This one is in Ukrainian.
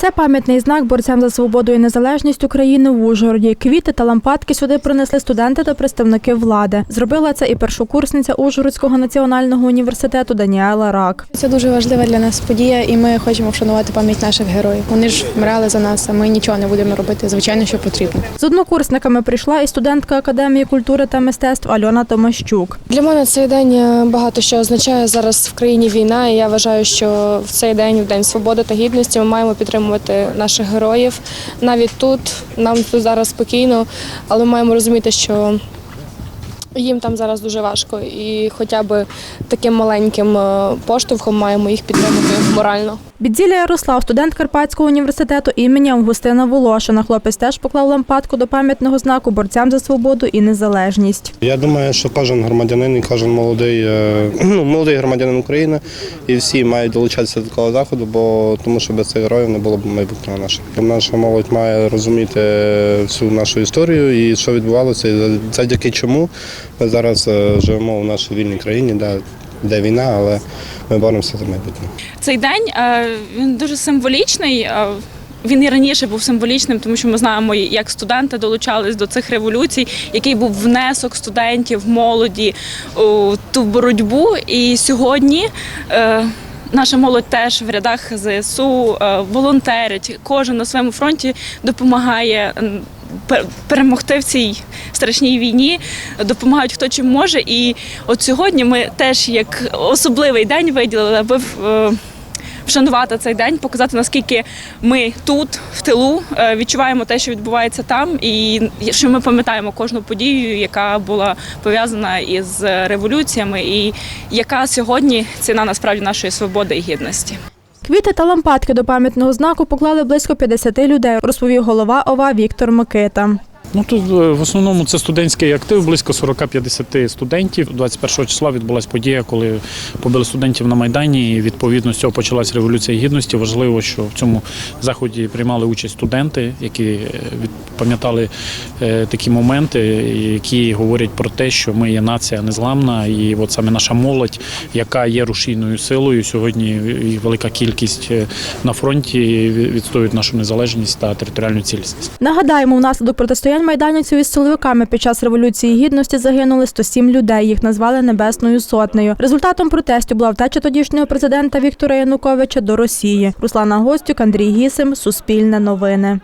Це пам'ятний знак борцям за свободу і незалежність України в Ужгороді. Квіти та лампадки сюди принесли студенти та представники влади. Зробила це і першокурсниця Ужгородського національного університету Даніела Рак. Це дуже важлива для нас подія, і ми хочемо вшанувати пам'ять наших героїв. Вони ж вмирали за нас, а ми нічого не будемо робити. Звичайно, що потрібно. З однокурсниками прийшла і студентка Академії культури та мистецтв Альона Томащук. Для мене цей день е, багато що означає. Зараз в країні війна, і я вважаю, що в цей день, в день свободи та гідності, ми маємо підтримувати наших героїв. Навіть тут нам тут зараз спокійно, але ми маємо розуміти, що їм там зараз дуже важко, і хоча б таким маленьким е, поштовхом маємо їх підтримати морально. Бідзіля Ярослав, студент Карпатського університету імені Августина Волошина. Хлопець теж поклав лампадку до пам'ятного знаку борцям за свободу і незалежність. Я думаю, що кожен громадянин і кожен молодий, е, ну, молодий громадянин України і всі мають долучатися до такого заходу, бо тому що без цих героїв не було б майбутнього нашого. Наша молодь має розуміти всю нашу історію і що відбувалося, і завдяки чому ми зараз е, живемо в нашій вільній країні, де, де війна, але ми боремося за майбутнє. Цей день е, він дуже символічний. е, Він і раніше був символічним, тому що ми знаємо, як студенти долучались до цих революцій, який був внесок студентів, молоді у ту боротьбу. І сьогодні е, наша молодь теж в рядах ЗСУ е, волонтерить. Кожен на своєму фронті допомагає. Перемогти в цій страшній війні допомагають хто чим може. І от сьогодні ми теж як особливий день виділили, аби е, вшанувати цей день, показати наскільки ми тут, в тилу, е, відчуваємо те, що відбувається там, і що ми пам'ятаємо кожну подію, яка була пов'язана із революціями, і яка сьогодні ціна насправді нашої свободи і гідності. Квіти та лампадки до пам'ятного знаку поклали близько 50 людей, розповів голова ОВА Віктор Микита. Ну тут е, в основному це студентський актив, близько 40-50 студентів. 21 числа відбулася подія, коли побили студентів на майдані. І відповідно з цього почалась революція гідності. Важливо, що в цьому заході приймали участь студенти, які е, пам'ятали е, такі моменти, які говорять про те, що ми є нація незламна, і от саме наша молодь, яка є рушійною силою. Сьогодні велика кількість на фронті відстоюють нашу незалежність та територіальну цілісність. Нагадаємо, внаслідок протистоянь майданівців із силовиками під час революції гідності загинули 107 людей. Їх назвали Небесною сотнею. Результатом протестів була втеча тодішнього президента Віктора Януковича до Росії. Руслана Гостюк, Андрій Гісим, Суспільне новини.